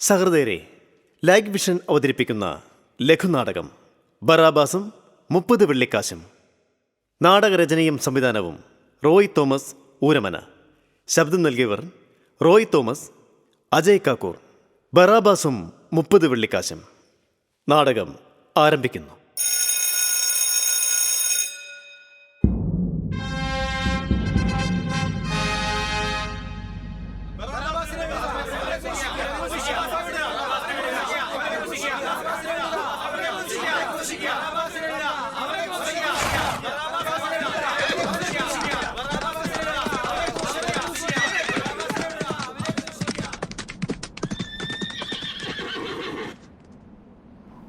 സഹൃദയരെ like vision അവതരിപ്പിക്കുന്ന ലഘുനാടകം ബറാബാസും മുപ്പത് വെള്ളിക്കാശും. നാടകരചനയും സംവിധാനവും റോയ് തോമസ് ഊരമന. ശബ്ദം നൽകിയവർ റോയ് തോമസ് അജയ് കാക്കൂർ. ബറാബാസും മുപ്പത് വെള്ളിക്കാശും. നാടകം ആരംഭിക്കുന്നു.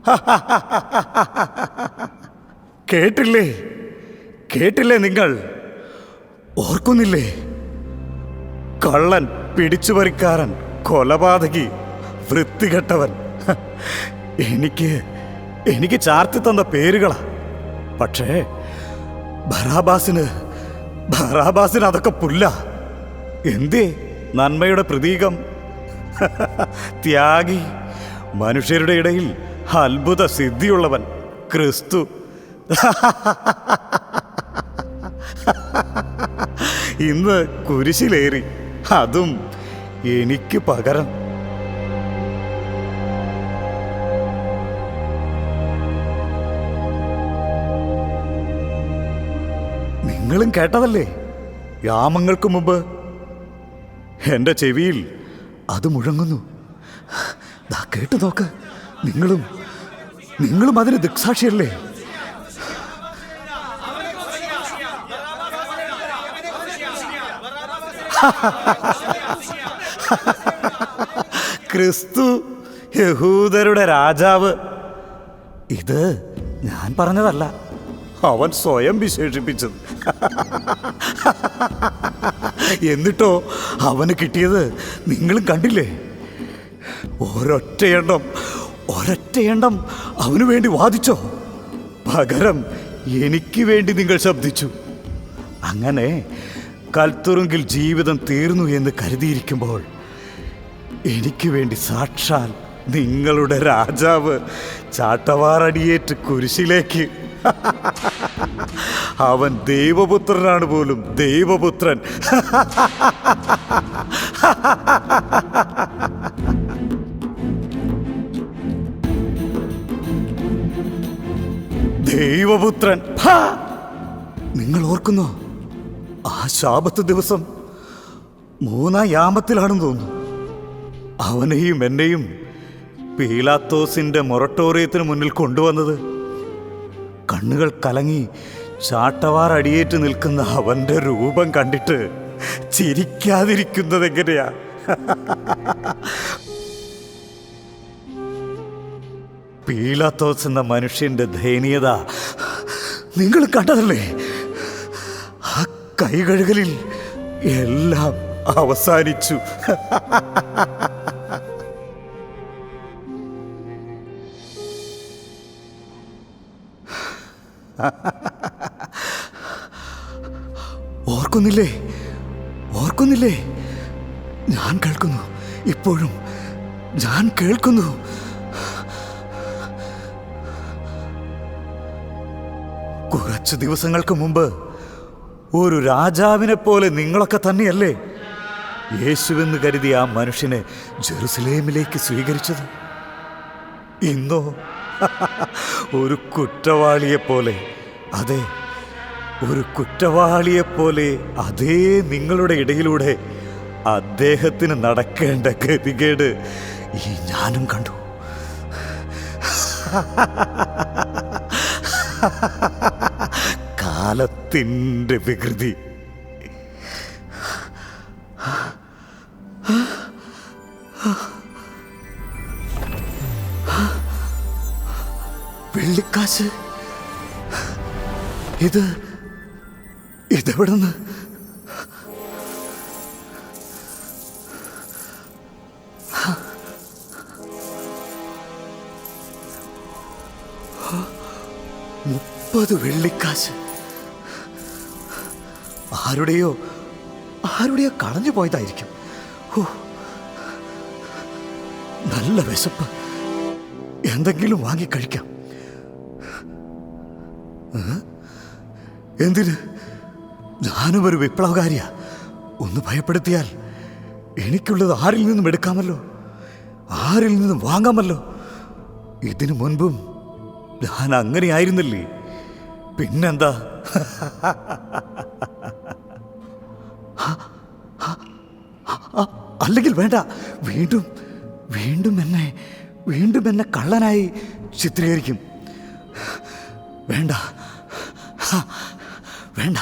കേട്ടില്ലേ? കേട്ടില്ലേ നിങ്ങൾ? ഓർക്കുന്നില്ലേ? കള്ളൻ പിടിച്ചുപറിക്കാരൻ കൊലപാതകി വൃത്തികെട്ടവൻ. എനിക്ക് എനിക്ക് ചാർത്തി തന്ന പേരുകളാ. പക്ഷേ ബറാബാസിന് ബറാബാസിന് അതൊക്കെ പുല്ല. എന്തേ? നന്മയുടെ പ്രതീകം? ത്യാഗി മനുഷ്യരുടെ ഇടയിൽ അത്ഭുത സിദ്ധിയുള്ളവൻ ക്രിസ്തു. ഇന്ന് കുരിശിലേറി. അതും എനിക്ക് പകരം. നിങ്ങളും കേട്ടതല്ലേ? യാമങ്ങൾക്ക് മുമ്പ് എന്റെ ചെവിയിൽ അത് മുഴങ്ങുന്നു. കേട്ടു നോക്ക്. നിങ്ങളും നിങ്ങളും അതിന് ദിക്സാക്ഷിയല്ലേ? ക്രിസ്തു യഹൂദരുടെ രാജാവ്. ഇത് ഞാൻ പറഞ്ഞതല്ല. അവൻ സ്വയം വിശേഷിപ്പിച്ചത്. എന്നിട്ടോ അവന് കിട്ടിയത് നിങ്ങളും കണ്ടില്ലേ? ഒരൊറ്റയെണ്ണം ഒരൊറ്റയെണ്ണം അവന് വേണ്ടി വാദിച്ചോ? പകരം എനിക്ക് വേണ്ടി നിങ്ങൾ ശബ്ദിച്ചു. അങ്ങനെ കൽത്തുറുങ്കിൽ ജീവിതം തീർന്നു എന്ന് കരുതിയിരിക്കുമ്പോൾ എനിക്ക് വേണ്ടി സാക്ഷാൽ നിങ്ങളുടെ രാജാവ് ചാട്ടവാറടിയേറ്റ് കുരിശിലേക്ക്. അവൻ ദൈവപുത്രനാണ് പോലും ദൈവപുത്രൻ. ദൈവപുത്രൻ! നിങ്ങൾ ഓർക്കുന്നോ ആ ശാപത്ത് ദിവസം മൂന്നാം യാമത്തിലാണെന്ന് തോന്നുന്നു. അവനെയും എന്നെയും പീലാത്തോസിന്റെ മൊറട്ടോറിയത്തിന് മുന്നിൽ കൊണ്ടുവന്നത് കണ്ണുകൾ കലങ്ങി ചാട്ടവാർ അടിയേറ്റ് നിൽക്കുന്ന അവന്റെ രൂപം കണ്ടിട്ട് ചിരിക്കാതിരിക്കുന്നത് എങ്ങനെയാ? പീലാത്തോസ് എന്ന മനുഷ്യന്റെ ദയനീയത നിങ്ങൾ കണ്ടതല്ലേ? ആ കൈകഴുകലിൽ എല്ലാം അവസാനിച്ചു. ഓർക്കുന്നില്ലേ? ഓർക്കുന്നില്ലേ? ഞാൻ കേൾക്കുന്നു. ഇപ്പോഴും ഞാൻ കേൾക്കുന്നു. കുറച്ച് ദിവസങ്ങൾക്ക് മുമ്പ് ഒരു രാജാവിനെ പോലെ നിങ്ങളൊക്കെ തന്നെയല്ലേ? യേശുവെന്ന് കരുതിയ ആ മനുഷ്യനെ ജെറുസലേമിലേക്ക് സ്വീകരിച്ചത്. ഇന്നോ? ഒരു കുറ്റവാളിയെപ്പോലെ. അതെ ഒരു കുറ്റവാളിയെപ്പോലെ അതേ നിങ്ങളുടെ ഇടയിലൂടെ അദ്ദേഹത്തിന് നടക്കേണ്ട ഗതികേട് ഈ ഞാനും കണ്ടു. കാലത്തിന്റെ വികൃതി. വെള്ളിക്കാശ്. ഇത് ഇതെവിടുന്ന്? മുപ്പത് വെള്ളിക്കാശ്. ആരുടെയോ ആരുടെയോ കളഞ്ഞു പോയതായിരിക്കും. ഓ നല്ല വിശപ്പ്. എന്തെങ്കിലും വാങ്ങി കഴിക്കാം? എന്തിന്? ഞാനും ഒരു വിപ്ലവകാരിയ. ഒന്ന് ഭയപ്പെടുത്തിയാൽ എനിക്കുള്ളത് ആരിൽ നിന്നും എടുക്കാമല്ലോ? ആരിൽ നിന്നും വാങ്ങാമല്ലോ? ഇതിനു മുൻപും ഞാൻ അങ്ങനെയായിരുന്നില്ലേ? പിന്നെന്താ? അല്ലെങ്കിൽ വേണ്ട. വീണ്ടും വീണ്ടും എന്നെ വീണ്ടും എന്നെ കള്ളനായി ചിത്രീകരിക്കും. വേണ്ട. വേണ്ട.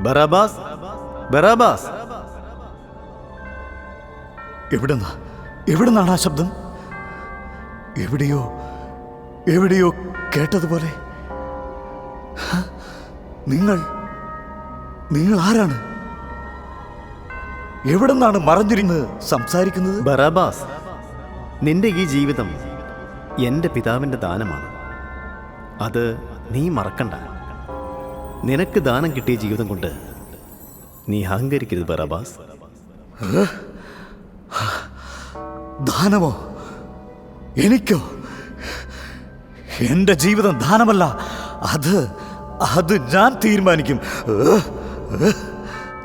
ബറാബാസ് ബറാബാസ്. എവിടുന്നാ? എവിടുന്നാണ് ആ ശബ്ദം? എവിടെയോ എവിടെയോ കേട്ടതുപോലെ. നിങ്ങൾ നിങ്ങൾ ആരാണ്? എവിടുന്നാണ് മറഞ്ഞിരുന്ന് സംസാരിക്കുന്നത്? ബറാബാസ് നിന്റെ ഈ ജീവിതം എന്റെ പിതാവിന്റെ ദാനമാണ്. അത് നീ മറക്കണ്ട. നിനക്ക് ദാനം കിട്ടിയ ജീവിതം കൊണ്ട് നീ അഹങ്കരിക്കരുത് ബറാബാസ്. ദാനമോ? എനിക്കോ? എന്റെ ജീവിതം ദാനമല്ല. അത് അത് ഞാൻ തീരുമാനിക്കും.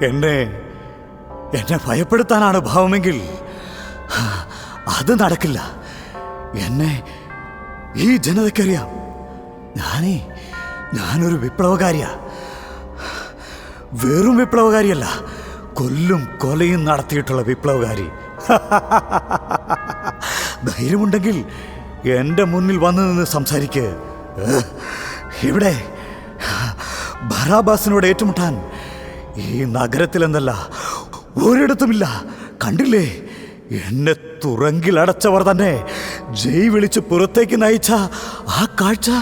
എന്നെ എന്നെ ഭയപ്പെടുത്താനാണ് ഭാവമെങ്കിൽ അത് നടക്കില്ല. എന്നെ ഈ ജനതയ്ക്കറിയാം. ഞാനേ ഞാനൊരു വിപ്ലവകാരിയാ. വെറും വിപ്ലവകാരിയല്ല കൊല്ലും കൊലയും നടത്തിയിട്ടുള്ള വിപ്ലവകാരി. ധൈര്യമുണ്ടെങ്കിൽ എന്റെ മുന്നിൽ വന്നു നിന്ന് സംസാരിക്ക്. ഇവിടെ ബറാബാസിനോട് ഏറ്റുമുട്ടാൻ ഈ നഗരത്തിലെന്നല്ല ഒരിടത്തുമില്ല. കണ്ടില്ലേ? എന്നെ തുറങ്കിലടച്ചവർ തന്നെ ജയ് വിളിച്ച് പുറത്തേക്ക് നയിച്ച ആ കാഴ്ച.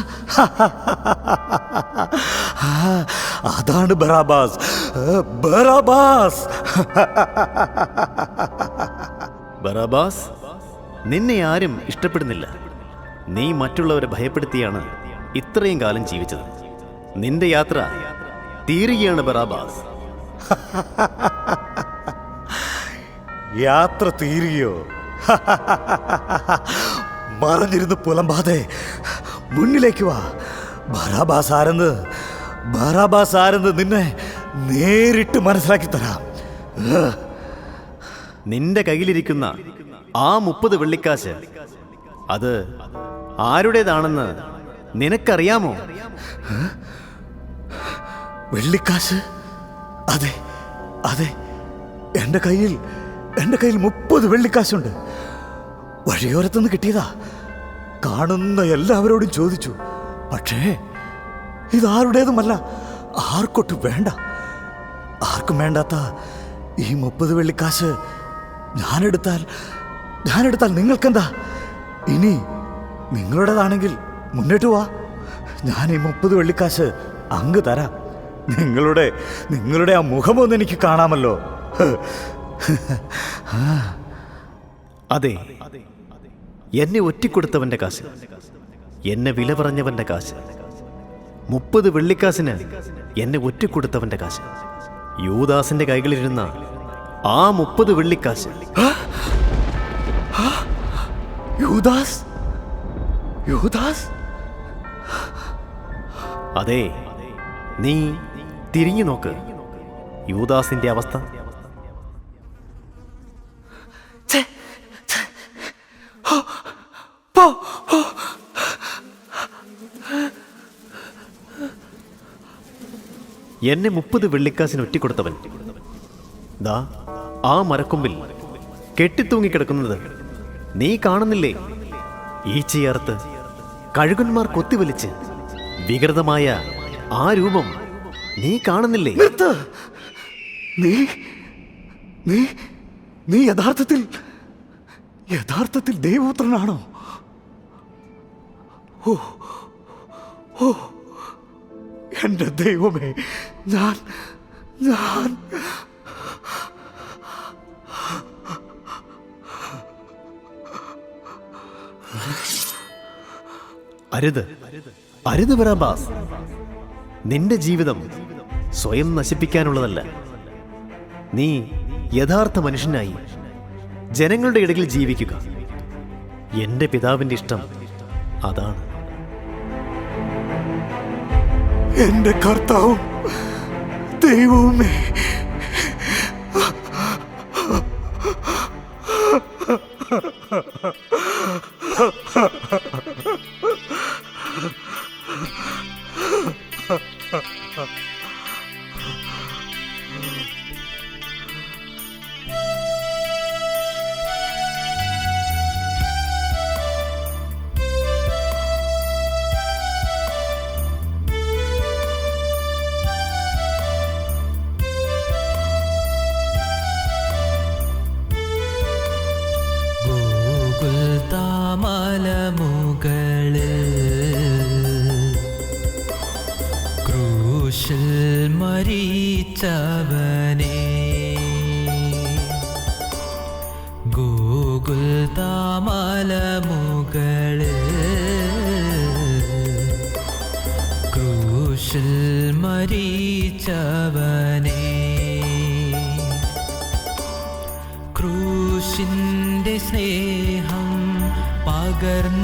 അതാണ് ബറാബാസ്. ബറാബാസ്. ബറാബാസ് നിന്നെ ആരും ഇഷ്ടപ്പെടുന്നില്ല. നീ മറ്റുള്ളവരെ ഭയപ്പെടുത്തിയാണ് ഇത്രയും കാലം ജീവിച്ചത്. നിന്റെ യാത്ര തീരുകയാണ് ബറാബാസ്. യാത്ര തീരുകയോ? മറഞ്ഞിരുന്ന് പുലമ്പാതെ മുന്നിലേക്ക് വാ. ബറാബാസ് ആരെന്ന് ബറാബാസ് ആരെന്ന് നിന്നെ നേരിട്ട് മനസ്സിലാക്കി തരാം. നിന്റെ കയ്യിലിരിക്കുന്ന ആ മുപ്പത് വെള്ളിക്കാശ് അത് ആരുടേതാണെന്ന് നിനക്കറിയാമോ? വെള്ളിക്കാശ്? അതെ അതെ. എന്റെ കയ്യിൽ എന്റെ കയ്യിൽ മുപ്പത് വെള്ളിക്കാശുണ്ട്. വഴിയോരത്തുനിന്ന് കിട്ടിയതാ. കാണുന്ന എല്ലാവരോടും ചോദിച്ചു. പക്ഷേ ഇതാരുടേതുമല്ല. ആർക്കൊട്ടും വേണ്ട. ആർക്കും വേണ്ടാത്ത ഈ മുപ്പത് വെള്ളിക്കാശ് ഞാനെടുത്താൽ ഞാനെടുത്താൽ നിങ്ങൾക്കെന്താ? ഇനി നിങ്ങളുടേതാണെങ്കിൽ മുന്നോട്ട് വാ. ഞാൻ ഈ മുപ്പത് വെള്ളിക്കാശ് അങ്ങ് തരാം. നിങ്ങളുടെ നിങ്ങളുടെ ആ മുഖമൊന്ന് എനിക്ക് കാണാമല്ലോ. അതെ എന്നെ ഒറ്റിക്കൊടുത്തവന്റെ കാശ് എന്നെ വില പറഞ്ഞവന്റെ കാശ് മുപ്പത് വെള്ളിക്കാശിന് എന്നെ ഒറ്റിക്കൊടുത്തവന്റെ കാശ്. യൂദാസിന്റെ കൈകളിലിരുന്ന ആ മുപ്പത് വെള്ളിക്കാശ്. യൂദാസ്? യൂദാസ്? അതെ നീ തിരിഞ്ഞു നോക്ക്. യൂദാസിന്റെ അവസ്ഥ. എന്നെ മുപ്പത് വെള്ളിക്കാശിന് ഒറ്റിക്കൊടുത്തവൻ. ദാ ആ മരക്കൊമ്പിൽ കെട്ടിത്തൂങ്ങിക്കിടക്കുന്നത് നീ കാണുന്നില്ലേ? ഈ ചേർത്ത് കഴുകന്മാർ കൊത്തിവലിച്ച് വികൃതമായ ആ രൂപം നീ കാണുന്നില്ലേ? നീ നീ നീ യഥാർത്ഥത്തിൽ യഥാർത്ഥത്തിൽ ദേവപുത്രനാണോ? എന്റെ ദൈവമേ ഞാൻ ഞാൻ അരുത്. അരുത് ബറാബാസ് നിന്റെ ജീവിതം സ്വയം നശിപ്പിക്കാനുള്ളതല്ല. നീ യഥാർത്ഥ മനുഷ്യനായി ജനങ്ങളുടെ ഇടയിൽ ജീവിക്കുക. എന്റെ പിതാവിന്റെ ഇഷ്ടം അതാണ്. എന്റെ കർത്താവും ദൈവവുമേ. ഗൂഗിൾ മുകളിൽ ക്രൂശിൽ മരിച്ചവനെ. ക്രൂശിന്റെ സ്നേഹം പകർന്നു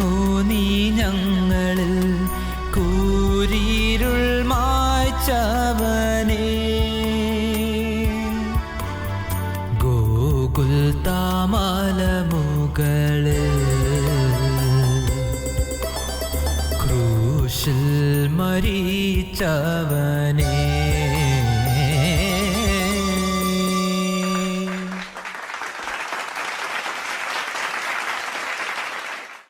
ക്രൂശിൽ മരിച്ചവനേ